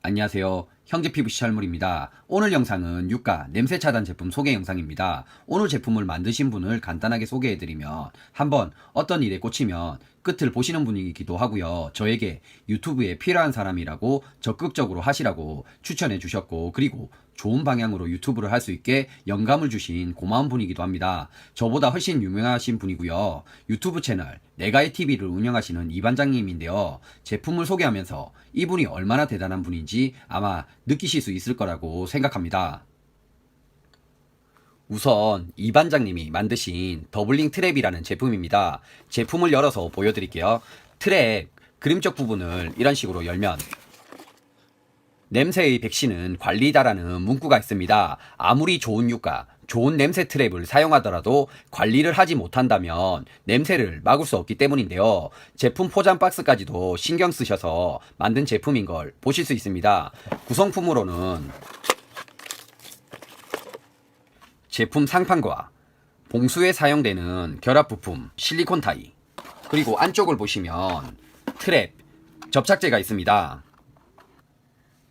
안녕하세요. 형제 PVC 철물입니다. 오늘 영상은 유가 냄새 차단 제품 소개 영상입니다. 오늘 제품을 만드신 분을 간단하게 소개해드리면 한번 어떤 일에 꽂히면 끝을 보시는 분이기도 하고요. 저에게 유튜브에 필요한 사람이라고 적극적으로 하시라고 추천해 주셨고 그리고 좋은 방향으로 유튜브를 할 수 있게 영감을 주신 고마운 분이기도 합니다. 저보다 훨씬 유명하신 분이고요. 유튜브 채널 내가의 TV를 운영하시는 이 반장님인데요. 제품을 소개하면서 이분이 얼마나 대단한 분인지 아마 느끼실 수 있을 거라고 생각합니다. 우선 이 반장님이 만드신 더블링 트랩이라는 제품입니다. 제품을 열어서 보여드릴게요. 트랩 그림적 부분을 이런 식으로 열면 냄새의 백신은 관리다라는 문구가 있습니다. 아무리 좋은 유가, 좋은 냄새 트랩을 사용하더라도 관리를 하지 못한다면 냄새를 막을 수 없기 때문인데요. 제품 포장 박스까지도 신경 쓰셔서 만든 제품인 걸 보실 수 있습니다. 구성품으로는 제품 상판과 봉수에 사용되는 결합 부품 실리콘 타이 그리고 안쪽을 보시면 트랩 접착제가 있습니다.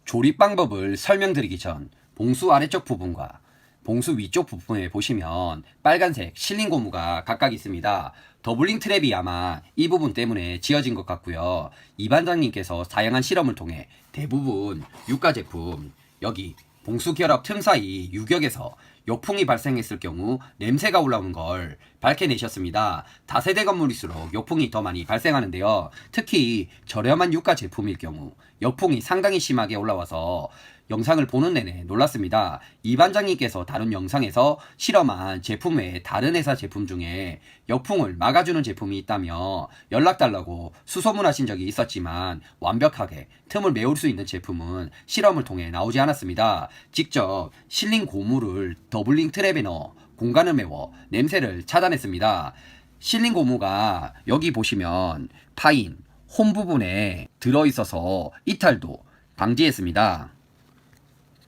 조립 방법을 설명드리기 전 봉수 아래쪽 부분과 봉수 위쪽 부분에 보시면 빨간색 실링 고무가 각각 있습니다. 더블링 트랩이 아마 이 부분 때문에 지어진 것 같고요. 이 반장님께서 사용한 실험을 통해 대부분 유가 제품 여기 봉수 결합 틈 사이 유격에서 요풍이 발생했을 경우 냄새가 올라오는 걸 밝혀내셨습니다. 다세대 건물일수록 요풍이 더 많이 발생하는데요. 특히 저렴한 유가 제품일 경우 요풍이 상당히 심하게 올라와서 영상을 보는 내내 놀랐습니다. 이 반장님께서 다룬 영상에서 실험한 제품 외에 다른 회사 제품 중에 역풍을 막아주는 제품이 있다며 연락달라고 수소문하신 적이 있었지만 완벽하게 틈을 메울 수 있는 제품은 실험을 통해 나오지 않았습니다. 직접 실린 고무를 더블링 트랩에 넣어 공간을 메워 냄새를 차단했습니다. 실린 고무가 여기 보시면 파인 홈 부분에 들어있어서 이탈도 방지했습니다.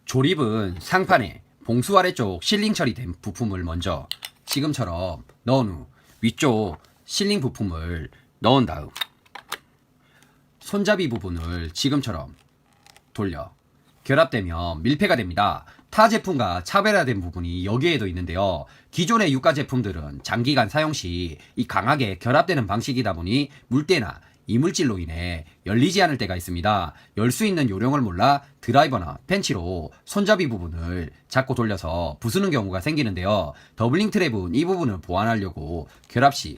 조립은 상판에 봉수 아래쪽 실링 처리된 부품을 먼저 지금처럼 넣은 후 위쪽 실링 부품을 넣은 다음 손잡이 부분을 지금처럼 돌려 결합되면 밀폐가 됩니다. 타 제품과 차별화된 부분이 여기에도 있는데요. 기존의 유가 제품들은 장기간 사용 시 이 강하게 결합되는 방식이다 보니 물때나 이물질로 인해 열리지 않을 때가 있습니다. 열 수 있는 요령을 몰라 드라이버나 펜치로 손잡이 부분을 잡고 돌려서 부수는 경우가 생기는데요. 더블링 트랩은 이 부분을 보완하려고 결합 시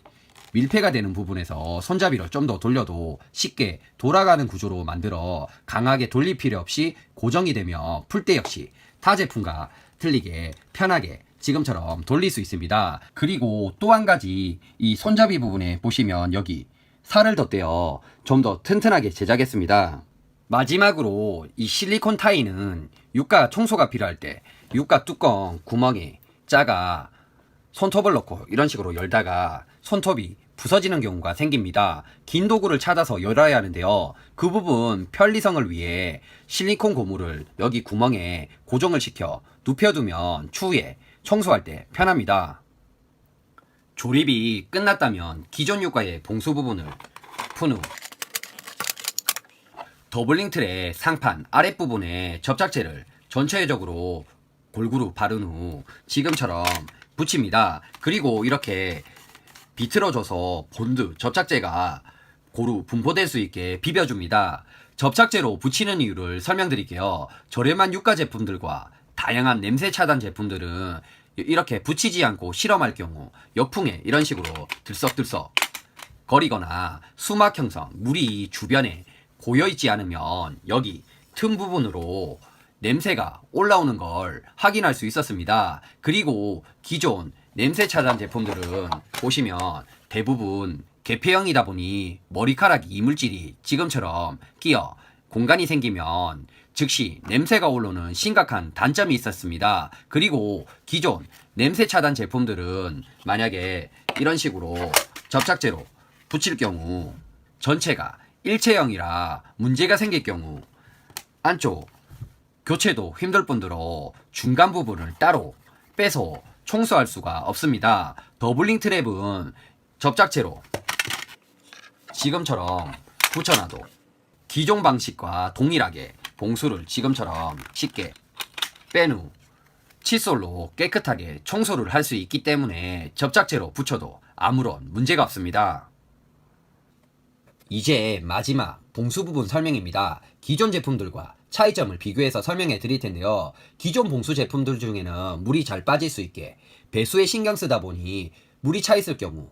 밀폐가 되는 부분에서 손잡이를 좀더 돌려도 쉽게 돌아가는 구조로 만들어 강하게 돌릴 필요 없이 고정이 되며 풀 때 역시 타 제품과 틀리게 편하게 지금처럼 돌릴 수 있습니다. 그리고 또 한 가지 이 손잡이 부분에 보시면 여기 살을 덧대어 좀 더 튼튼하게 제작했습니다. 마지막으로 이 실리콘 타이는 유가 청소가 필요할 때 유가 뚜껑 구멍에 짜가 손톱을 넣고 이런 식으로 열다가 손톱이 부서지는 경우가 생깁니다. 긴 도구를 찾아서 열어야 하는데요. 그 부분 편리성을 위해 실리콘 고무를 여기 구멍에 고정을 시켜 눕혀두면 추후에 청소할 때 편합니다. 조립이 끝났다면 기존 유가의 봉수 부분을 푼 후 더블링 틀의 상판 아랫부분에 접착제를 전체적으로 골고루 바른 후 지금처럼 붙입니다. 그리고 이렇게 비틀어줘서 본드 접착제가 고루 분포될 수 있게 비벼줍니다. 접착제로 붙이는 이유를 설명드릴게요. 저렴한 유가 제품들과 다양한 냄새 차단 제품들은 이렇게 붙이지 않고 실험할 경우 역풍에 이런 식으로 들썩들썩 거리거나 수막 형성, 물이 주변에 고여 있지 않으면 여기 틈 부분으로 냄새가 올라오는 걸 확인할 수 있었습니다. 그리고 기존 냄새 차단 제품들은 보시면 대부분 개폐형이다 보니 머리카락 이물질이 지금처럼 끼어 공간이 생기면 즉시 냄새가 올라오는 심각한 단점이 있었습니다. 그리고 기존 냄새 차단 제품들은 만약에 이런 식으로 접착제로 붙일 경우 전체가 일체형이라 문제가 생길 경우 안쪽 교체도 힘들 뿐더러 중간 부분을 따로 빼서 청소할 수가 없습니다. 더블링 트랩은 접착제로 지금처럼 붙여놔도 기존 방식과 동일하게 봉수를 지금처럼 쉽게 뺀 후 칫솔로 깨끗하게 청소를 할 수 있기 때문에 접착제로 붙여도 아무런 문제가 없습니다. 이제 마지막 봉수 부분 설명입니다. 기존 제품들과 차이점을 비교해서 설명해 드릴 텐데요. 기존 봉수 제품들 중에는 물이 잘 빠질 수 있게 배수에 신경 쓰다 보니 물이 차 있을 경우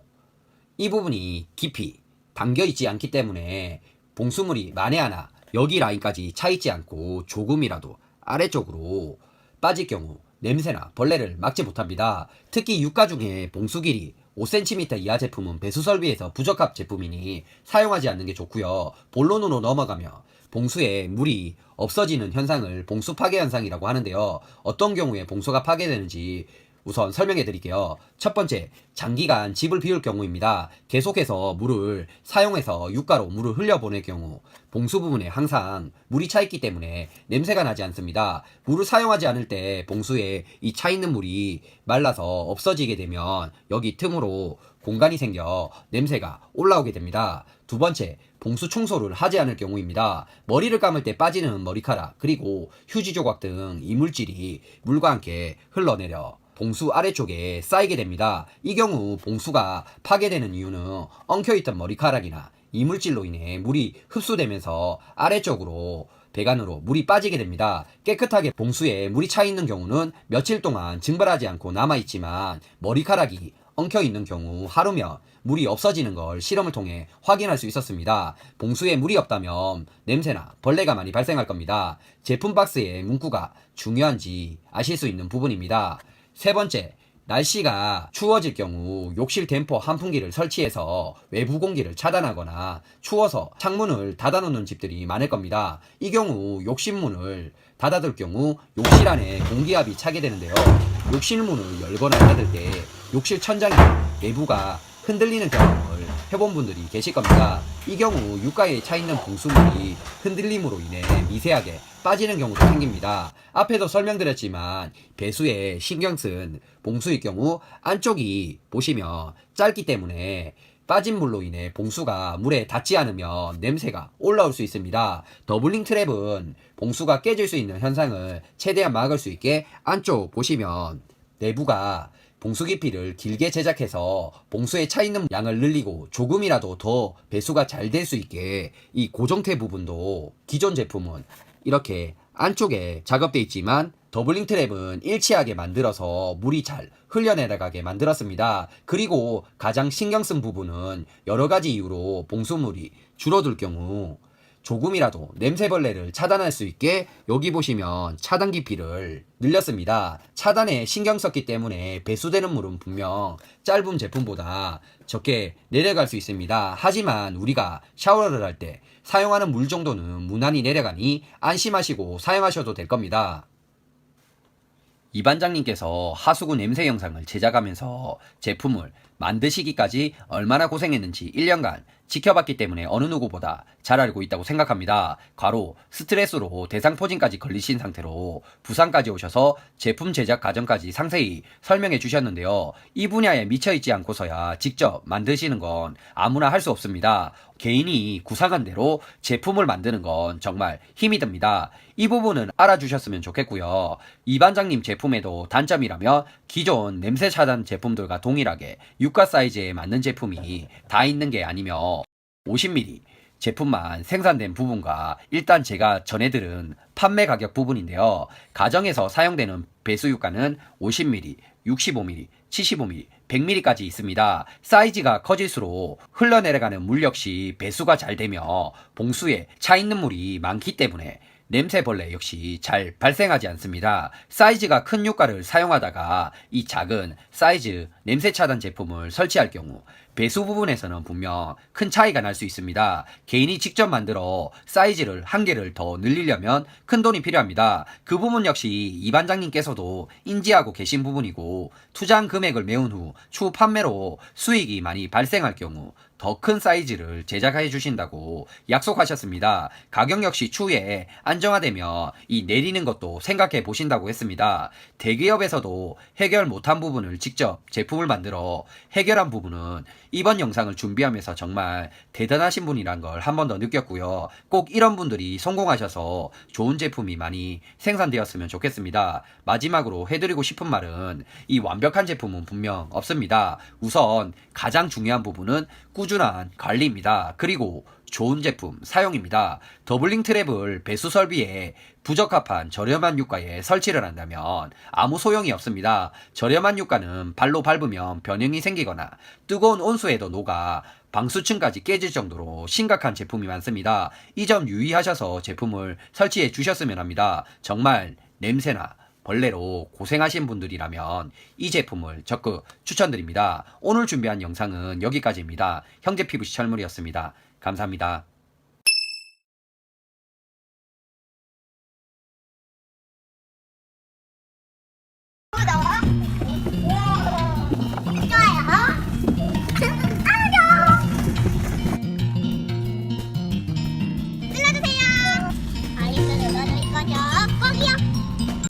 이 부분이 깊이 담겨 있지 않기 때문에 봉수물이 만에 하나 여기 라인까지 차 있지 않고 조금이라도 아래쪽으로 빠질 경우 냄새나 벌레를 막지 못합니다. 특히 유가 중에 봉수 길이 5cm 이하 제품은 배수 설비에서 부적합 제품이니 사용하지 않는 게 좋고요. 본론으로 넘어가며 봉수에 물이 없어지는 현상을 봉수 파괴 현상이라고 하는데요. 어떤 경우에 봉수가 파괴되는지 우선 설명해 드릴게요. 첫 번째, 장기간 집을 비울 경우입니다. 계속해서 물을 사용해서 유가로 물을 흘려보낼 경우 봉수 부분에 항상 물이 차 있기 때문에 냄새가 나지 않습니다. 물을 사용하지 않을 때 봉수에 이 차 있는 물이 말라서 없어지게 되면 여기 틈으로 공간이 생겨 냄새가 올라오게 됩니다. 두 번째, 봉수 청소를 하지 않을 경우입니다. 머리를 감을 때 빠지는 머리카락, 그리고 휴지 조각 등 이물질이 물과 함께 흘러내려 봉수 아래쪽에 쌓이게 됩니다. 이 경우 봉수가 파괴되는 이유는 엉켜있던 머리카락이나 이물질로 인해 물이 흡수되면서 아래쪽으로 배관으로 물이 빠지게 됩니다. 깨끗하게 봉수에 물이 차 있는 경우는 며칠 동안 증발하지 않고 남아있지만 머리카락이 엉켜 있는 경우 하루면 물이 없어지는 걸 실험을 통해 확인할 수 있었습니다. 봉수에 물이 없다면 냄새나 벌레가 많이 발생할 겁니다. 제품 박스의 문구가 중요한지 아실 수 있는 부분입니다. 세 번째, 날씨가 추워질 경우 욕실 댐퍼 환풍기를 설치해서 외부 공기를 차단하거나 추워서 창문을 닫아놓는 집들이 많을 겁니다. 이 경우 욕실문을 닫아둘 경우 욕실 안에 공기압이 차게 되는데요. 욕실문을 열거나 닫을 때 욕실 천장이 내부가 흔들리는 경험을 해본 분들이 계실 겁니다. 이 경우 유가에 차 있는 봉수물이 흔들림으로 인해 미세하게 빠지는 경우도 생깁니다. 앞에도 설명드렸지만 배수에 신경 쓴 봉수일 경우 안쪽이 보시면 짧기 때문에 빠진 물로 인해 봉수가 물에 닿지 않으면 냄새가 올라올 수 있습니다. 더블링 트랩은 봉수가 깨질 수 있는 현상을 최대한 막을 수 있게 안쪽 보시면 내부가 봉수 깊이를 길게 제작해서 봉수에 차 있는 양을 늘리고 조금이라도 더 배수가 잘 될 수 있게 이 고정태 부분도 기존 제품은 이렇게 안쪽에 작업돼 있지만 더블링 트랩은 일치하게 만들어서 물이 잘 흘려내려가게 만들었습니다. 그리고 가장 신경 쓴 부분은 여러 가지 이유로 봉수물이 줄어들 경우 조금이라도 냄새벌레를 차단할 수 있게 여기 보시면 차단 깊이를 늘렸습니다. 차단에 신경 썼기 때문에 배수되는 물은 분명 짧은 제품보다 적게 내려갈 수 있습니다. 하지만 우리가 샤워를 할 때 사용하는 물 정도는 무난히 내려가니 안심하시고 사용하셔도 될 겁니다. 이 반장님께서 하수구 냄새 영상을 제작하면서 제품을 만드시기까지 얼마나 고생했는지 1년간 지켜봤기 때문에 어느 누구보다 잘 알고 있다고 생각합니다. 과로 스트레스로 대상포진까지 걸리신 상태로 부산까지 오셔서 제품 제작 과정까지 상세히 설명해 주셨는데요. 이 분야에 미쳐있지 않고서야 직접 만드시는 건 아무나 할 수 없습니다. 개인이 구상한 대로 제품을 만드는 건 정말 힘이 듭니다. 이 부분은 알아주셨으면 좋겠고요. 이 반장님 제품에도 단점이라면 기존 냄새 차단 제품들과 동일하게 유가 사이즈에 맞는 제품이 다 있는 게 아니며 50ml 제품만 생산된 부분과 일단 제가 전해들은 판매 가격 부분인데요. 가정에서 사용되는 배수 유가는 50ml, 65ml, 75ml, 100ml까지 있습니다. 사이즈가 커질수록 흘러내려가는 물 역시 배수가 잘 되며 봉수에 차 있는 물이 많기 때문에 냄새벌레 역시 잘 발생하지 않습니다. 사이즈가 큰 유가를 사용하다가 이 작은 사이즈 냄새 차단 제품을 설치할 경우 배수 부분에서는 분명 큰 차이가 날 수 있습니다. 개인이 직접 만들어 사이즈를 한 개를 더 늘리려면 큰 돈이 필요합니다. 그 부분 역시 이 반장님께서도 인지하고 계신 부분이고 투자한 금액을 메운 후 추후 판매로 수익이 많이 발생할 경우 더큰 사이즈를 제작해 주신다고 약속하셨습니다. 가격 역시 추후에 안정화되며 이 내리는 것도 생각해 보신다고 했습니다. 대기업에서도 해결 못한 부분을 직접 제품을 만들어 해결한 부분은 이번 영상을 준비하면서 정말 대단하신 분이란 걸 한 번 더 느꼈고요. 꼭 이런 분들이 성공하셔서 좋은 제품이 많이 생산되었으면 좋겠습니다. 마지막으로 해드리고 싶은 말은 이 완벽한 제품은 분명 없습니다. 우선 가장 중요한 부분은 꾸준한 관리입니다. 그리고 좋은 제품 사용입니다. 더블링 트랩을 배수 설비에 부적합한 저렴한 유가에 설치를 한다면 아무 소용이 없습니다. 저렴한 유가는 발로 밟으면 변형이 생기거나 뜨거운 온수에도 녹아 방수층까지 깨질 정도로 심각한 제품이 많습니다. 이 점 유의하셔서 제품을 설치해 주셨으면 합니다. 정말 냄새나 벌레로 고생하신 분들이라면 이 제품을 적극 추천드립니다. 오늘 준비한 영상은 여기까지입니다. 형제 피부 시 철물이었습니다. 감사합니다.